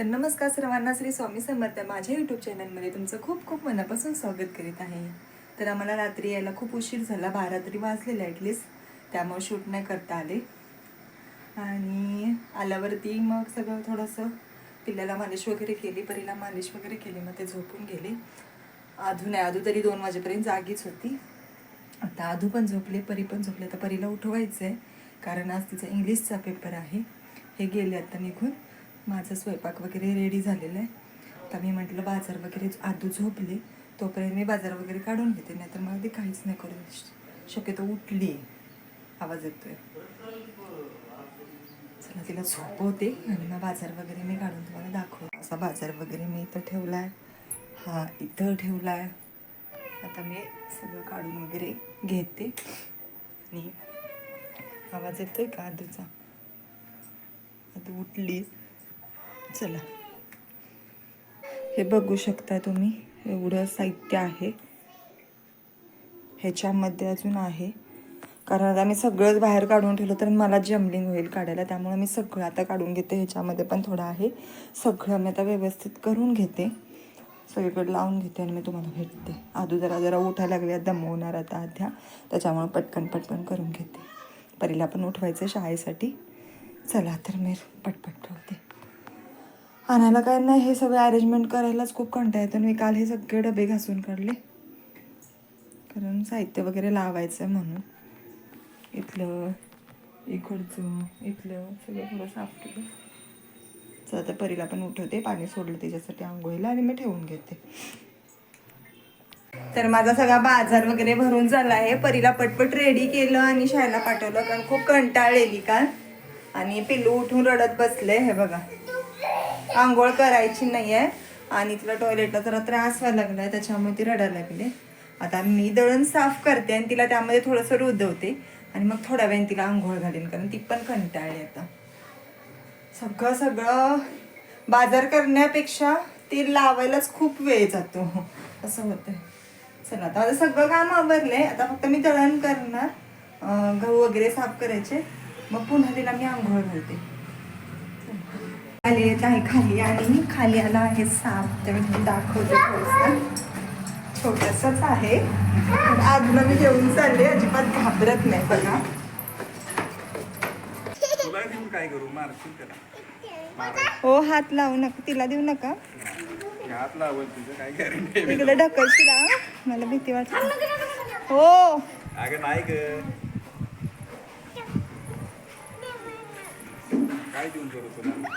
तर नमस्कार सर्वांना श्री स्वामी समर्थ माझ्या यूट्यूब चॅनलमध्ये तुमचं खूप खूप मनापासून स्वागत करीत आहे. तर आम्हाला रात्री यायला खूप उशीर झाला बारा तरी वाजलेले ॲटलिस्ट त्यामुळे शूट नाही करता आले. आणि आल्यावरती मग सगळं थोडंसं पिल्ल्याला मालिश वगैरे केली परीला मालिश वगैरे केली मग ते झोपून गेले. आधू नाही आधू तरी दोन वाजेपर्यंत जागीच होती. आता आधू पण झोपले परी पण झोपले. तर परीला उठवायचं आहे कारण आज तिचा इंग्लिशचा पेपर आहे. हे गेले आता निघून. माझं स्वयंपाक वगैरे रेडी झालेला आहे. तर मी म्हटलं बाजार वगैरे आधू झोपले. तोपर्यंत मी बाजार वगैरे काढून घेते नाहीतर मला ते काहीच नाही करू शक्यतो उठली. आवाज येतोय. चला तिला झोपवते आणि मग बाजार वगैरे मी काढून तुम्हाला दाखवते. असा बाजार वगैरे मी इथं ठेवला आहे हा इथं ठेवला आहे आता मी सगळं काढून वगैरे घेते. आणि आवाज येतोय का आधूचा आधी उठली. चला. हे बघू शकता तुम्ही एवढं साहित्य आहे. ह्याच्यामध्ये अजून आहे. कारण आता मी सगळंच बाहेर काढून ठेवलं तर मला जमलिंग होईल काढायला त्यामुळे मी सगळं आता काढून घेते. ह्याच्यामध्ये पण थोडं आहे. सगळं मी आता व्यवस्थित करून घेते. सगळीकडे लावून घेते आणि मी तुम्हाला भेटते. आधू जरा जरा उठायला लागल्या दमवणार आता आध्या त्याच्यामुळे पटकन पटकन करून घेते. परीला पण उठवायचं शाळेसाठी. चला तर मी पटपट ठेवते. आणायला काय नाही हे सगळं अरेंजमेंट करायलाच खूप कंटाळा येतो. आणि मी काल हे सगळे डबे घासून काढले. कारण साहित्य वगैरे लावायचं आहे म्हणून. इथलं इकडचं इथलं सगळं थोडं साफ केलं. चला आता परीला पण उठवते पाणी सोडलं त्याच्यासाठी आंघोळीला आणि मी ठेवून घेते. तर माझा सगळा बाजार वगैरे भरून झाला आहे. परीला पटपट रेडी केलं आणि शाळेला पाठवलं. कारण खूप कंटाळलेली काल. आणि पिल्लू उठून रडत बसले हे बघा. आंघोळ करायची नाही आहे आणि तिला टॉयलेटला जरा त्रास व्हायला लागलाय त्याच्यामुळे ती रडायला लागली. आता मी दळण साफ करते आणि तिला त्यामध्ये थोडंसं रुदवते. आणि मग थोड्या वेळाने तिला आंघोळ घालेन कारण ती पण कंटाळली आता. सगळं सगळं बाजार करण्यापेक्षा ते लावायलाच खूप वेळ जातो. असं होतंय. चला आता माझं सगळं काम आवरलंय. आता फक्त मी दळण करणार गहू वगैरे साफ करायचे. मग पुन्हा तिला मी आंघोळ घालते. आले येत आहे खाली आणि खाली आला आहे साप. ते मी दाखवते थोडंसं छोटसच आहे. पण आजला मी घेऊन चालले. अजिबात घाबरत नाही बघा. काय करू? हो हात लावू नका. तिला देऊ नका. हात लावल तुझं काय गॅरंटी इकडे ढकलशील हा? मला भीती वाटते. हो. अगं नाही ग. काय देऊन करू तुला?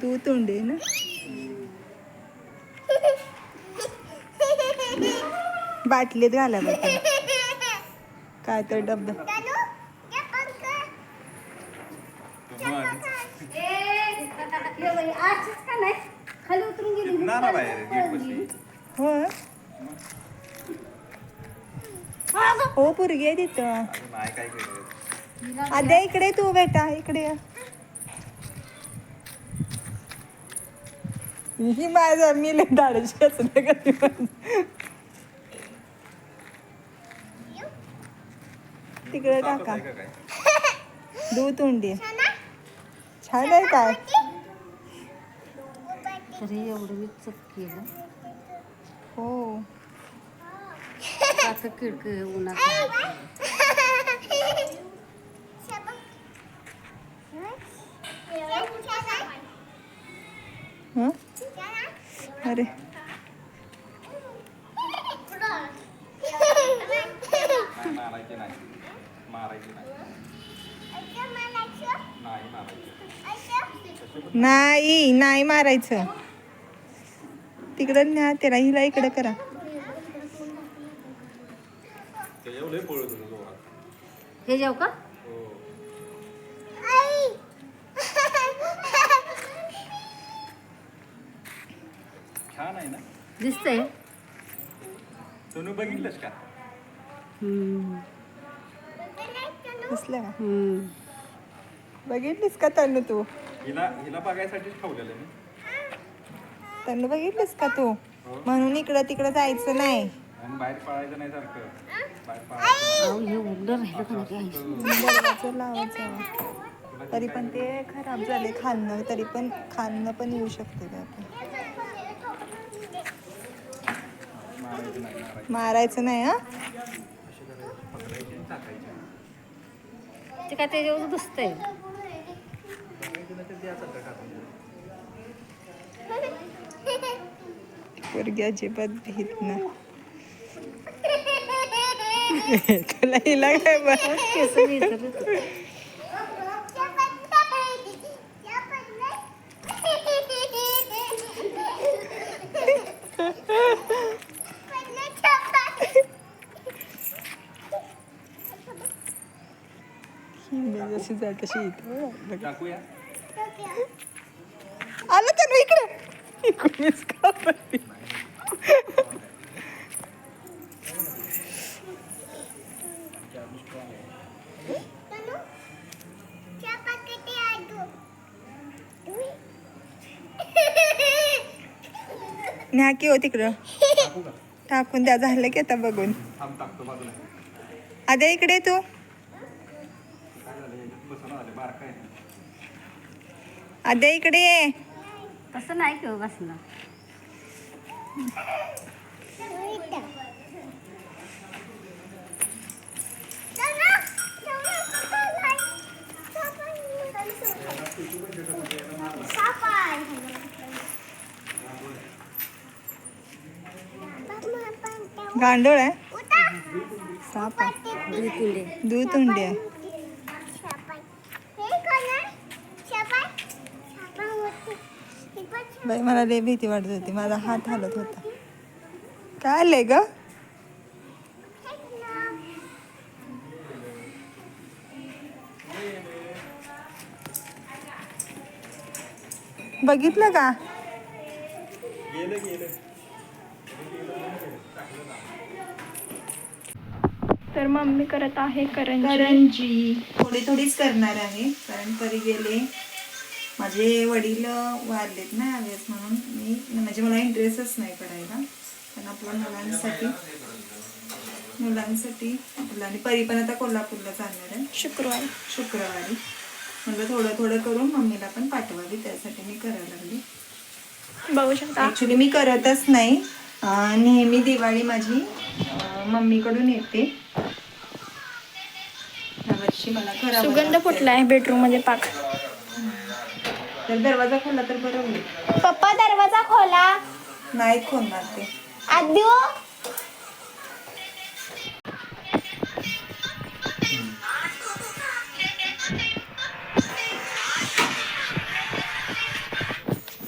दू तोंडे ना? बाटलीत घाला बघा काय तर डब्बा खाली उतरून गेली. ना ना बाहेर गेट बसली. हो हो पोरगी आहे तिथं. आद्या इकडे तू बेटा इकडे ये. ही माझा मी लय धाडशी असलं कधी पण? तिकडे टाका. आहे का काय दू तोंडी. छान आहे काय? तरी एवढं मी चक केलं. हो. आता किडक उन्हात हं? अरे. नाही नाही मारायचं. तिकडं न्या त्याला हिला इकडं करा ते एवढे पळत होतं जोरात हे जाऊ का? हो छान आहे ना? दिसतंय. सोनू बघितलंस का? हम्म. दिसलं का? हम्म. बघितलीस का तनु तू? हिला हिला बघायसाठीच ठेवलेलं मी. तनु बघितलीस का तू? हो. म्हणून इकडं तिकडं जायचं नाही. आणि बाहेर पळायचं नाही सारखं. हे उघडं राहिलं का नाही काही? दरवाजा लावायचा तरी पण ते खराब झाले खाणं तरी पण खाणं पण येऊ शकते त्यात मारायचं नाही मारायचं नाही हा? असे करायचे पकडायचे आणि टाकायचे ते काय त्याच्यावर दुसतंय? नाही पोरगी अजिबात भीत ना तुला हिला काय जशी जा तशी टाकूया आलं तर इकडे. इकडूनच न्या की हो तिकडं. टाकून द्या झालं की आता बघून. आद्या इकडे तू. आद्या इकडे ये. तसं नाही किंवा बसणार गांडोळ आहे. साप आहे. दूध उंडी आहे? बाई मला लय भीती वाटत होती. माझा हात हालत होता. काय आलंय ग? बघितलं का गेलं गेलं तर मम्मी करत आहे करंजी. करंजी. थोडी थोडीच करणार आहे. कारण तरी गेले. माझे वडील वारलेत ना यावेळेस म्हणून. मी म्हणजे मला इंटरेस्टच नाही करायला. पण आपल्या मुलांसाठी मुलांसाठी आणि परी पण आता कोल्हापूरला चालणार आहे. शुक्रवार. शुक्रवारी. म्हणलं थोडं थोडं करून मम्मीला पण पाठवावी. त्यासाठी मी करायला लागली. बघू शकता. ॲक्च्युली मी करतच नाही. नेहमी दिवाळी माझी मम्मीकडून येते. सुगंध लागतंय. फुटलाय बेडरूममध्ये पाक. तर दरवाजा खोला तर बरं होईल. पप्पा दरवाजा खोला. नाही खोलणार ते. आद्यू.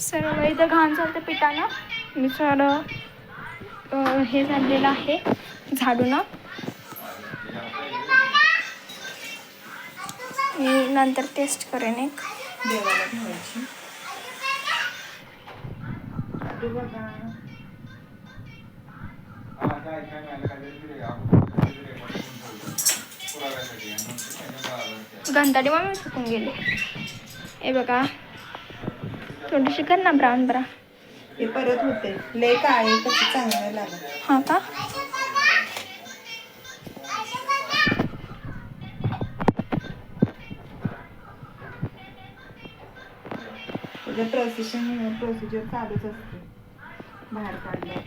सर्व इथं घाण चालतं पिठानं. मी सर हे झालेलं आहे झाडून. मी नंतर टेस्ट करेन एक. देवाला ठेवायची. हा. घंटाडी मग सुकून गेले. हे बघा. थोडीशी कर ना ब्राऊन ब्रा. ते परत होते. लय काळे कसं चांगलं लागत हां का? त्याचं प्रोसेशन प्रोसिजर चालूच असते. बाहेर काढलं.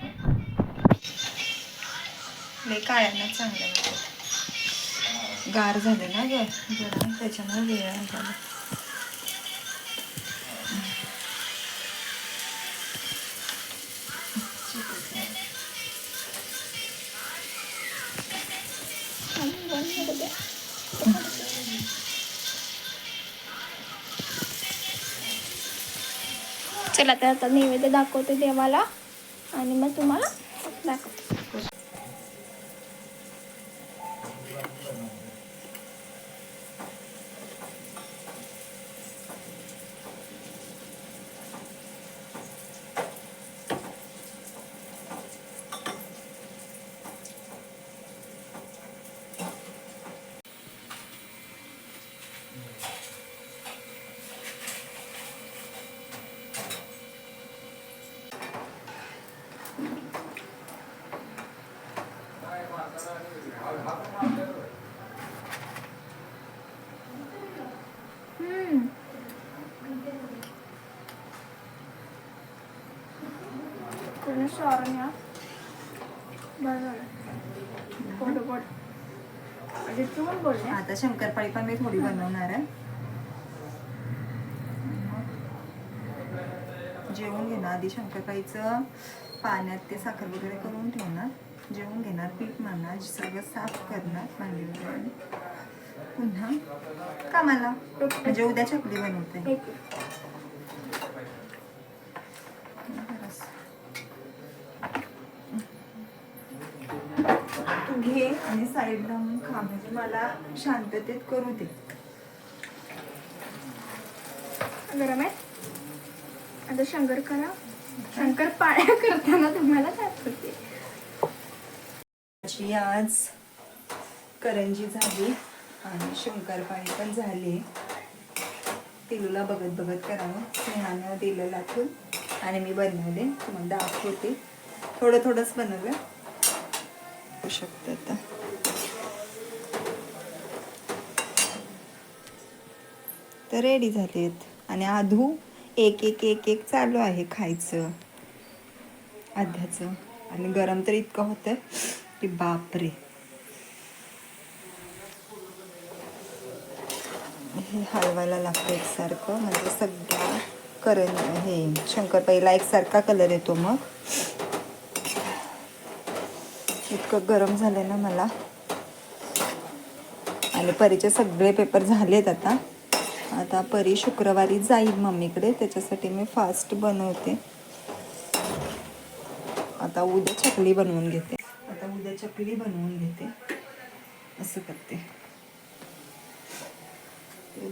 लय काळ्यांना चांगलं गार झाले ना ग? जरा त्याच्यामुळे वेळ झाला चला तर आता नैवेद्य दाखवते देवाला. आणि मग तुम्हाला बरं झालं. पोट पोट म्हणजे तू पण आता शंकरपाळी पण मी थोडी बनवणार आहे. मग जेवून घेणार. आधी शंकरपाळीचं पाण्यात ते साखर वगैरे करून ठेवणार. जेवून घेणार. पीठ मारणार सगळं साफ करणार. भांडी वगैरे. पुन्हा कामाला. म्हणजे उद्या चकली बनवते. घे आणि साईडला मग खा. म्हणजे मला शांततेत करू दे. गरम आहे आता शंकर करा. शंकर पाळ्या करताना तुम्हाला दाखवते आज करंजी झाली आणि शंकरपाळी पण झाली. तिलूला बघत बघत करावं स्नेहानं दिलं लाटून आणि मी बनवले. तुम्हाला दाखवते. थोडं थोडंच बनवलं टाकू शकते आता. तर रेडी झालेत. आणि आधू एक एक एक एक चालू आहे खायचं. आध्याचं. आणि गरम तर इतकं होतं की बापरे. हे हलवायला लागतं एकसारखं. म्हणजे सगळ्या करण हे शंकरपाईला एकसारखा कलर येतो मग. इतकं गरम झालं आहे ना मला. आणि परीचे सगळे पेपर झालेत आता. आता परी शुक्रवारी जाईल मम्मीकडे त्याच्यासाठी मी फास्ट बनवते. आता उद्या चकली बनवून घेते. आता उद्या चकली बनवून घेते. असं करते.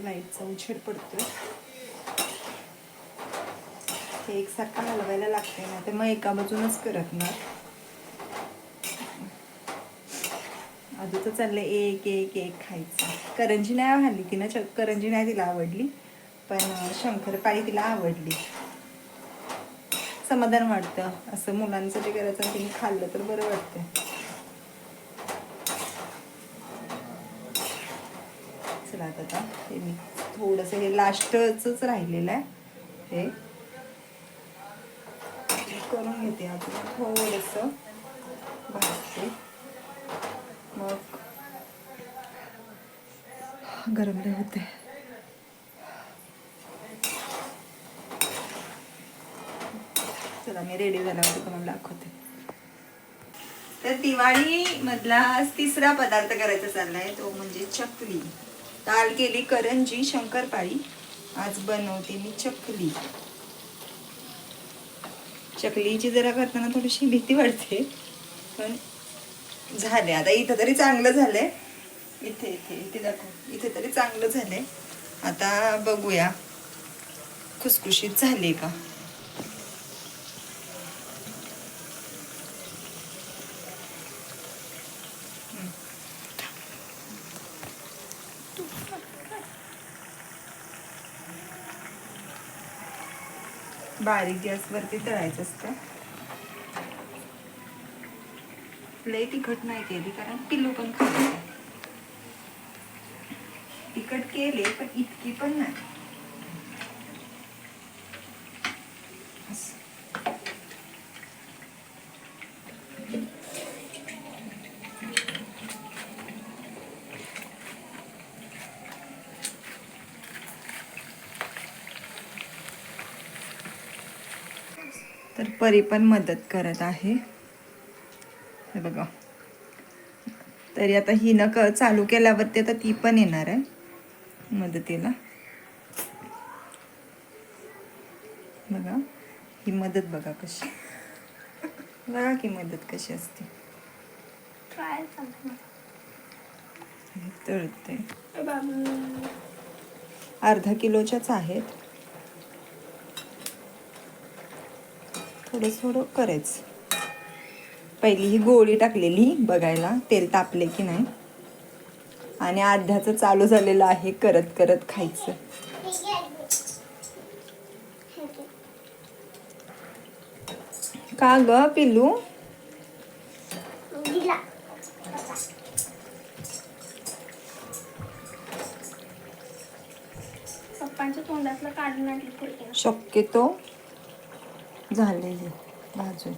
लाईटचा उछेड पडतोय. हे हलवायला लागते ना ते मग एका बाजूनच करत ना. आधी तर चाललं एक एक एक खायचं. करंजी नाही खाल्ली की ना च करंजी नाही तिला आवडली पण शंकरपाळी तिला आवडली. समाधान वाटतं. असं मुलांसाठी करायचं तिने खाल्लं तर बरं वाटतं चला आता हे मी थोडंसं हे लास्टच राहिलेलं आहे. हे. करून घेते आपण थोडंसं भाजते मग गरमले होते चला मी रेडी झाल्यावर तुम्हाला दाखवते. तर दिवाळी मधला आज तिसरा पदार्थ करायचा चाललाय तो म्हणजे चकली. काल केली करंजी शंकरपाळी. आज बनवते मी चकली. चकलीची जरा करताना थोडीशी भीती वाटते पण झाले. आता इथं तरी चांगलं झालंय. इथे इथे इथे दाखव. इथे तरी चांगलं झालंय. आता बघूया. खुसखुशीत झाली का? बारीक गॅसवरती तळायचं असतं. लय तिखट नाही केली कारण पिल्लू पण खाते तिखट केले पण इतकी पण नाही. तर परी पण मदत करत आहे. हे बघा. तरी आता ही न क चालू केल्यावरती आता ती पण येणार आहे. मदतीला. बघा ही मदत बघा कशी. बघा की मदत कशी असते. तळते अर्धा किलोच्याच आहेत. थोडं थोडं करायचं पहिली ही गोळी टाकलेली बघायला तेल तापले की नाही. आणि अर्ध्याचं चालू झालेलं आहे करत करत खायचं. का ग पुढे शक्यतो झालेली भाजून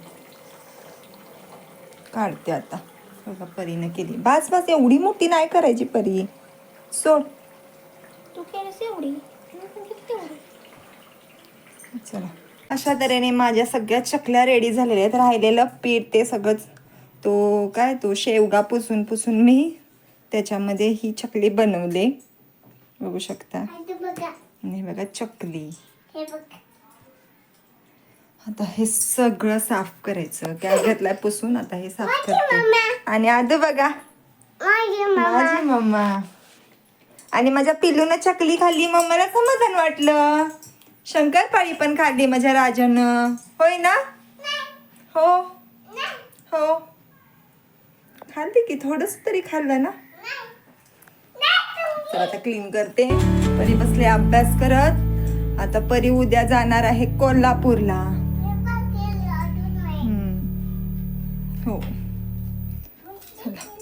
काढते आता. बघा परीनं केली. बास बास एवढी मोठी नाही करायची परी. सोड. तू केलंस एवढी? चला. अशा तऱ्हेने माझ्या सगळ्या चकल्या रेडी झालेल्या आहेत. राहिलेलं पीठ ते सगळंच. तो काय तो शेवगा पुसून पुसून मी त्याच्यामध्ये ही चकली बनवले. बघू शकता. बघा. आणि बघा चकली. हे बघ. आता हे सगळं साफ करायचं. गॅस घेतलाय पुसून आता हे साफ करते. आणि आदू बघा. माझी मम्मा. आणि माझ्या पिलून चकली खाल्ली. मम्माला समाधान वाटलं. शंकरपाळी पण खाल्ली माझ्या राजानं. होय ना? हो. हो. खाल्ली की? थोडस तरी खाल्लं ना? तर आता क्लीन करते. परी बसले अभ्यास करत. आता परी उद्या जाणार आहे कोल्हापूरला. हम्म. हो चला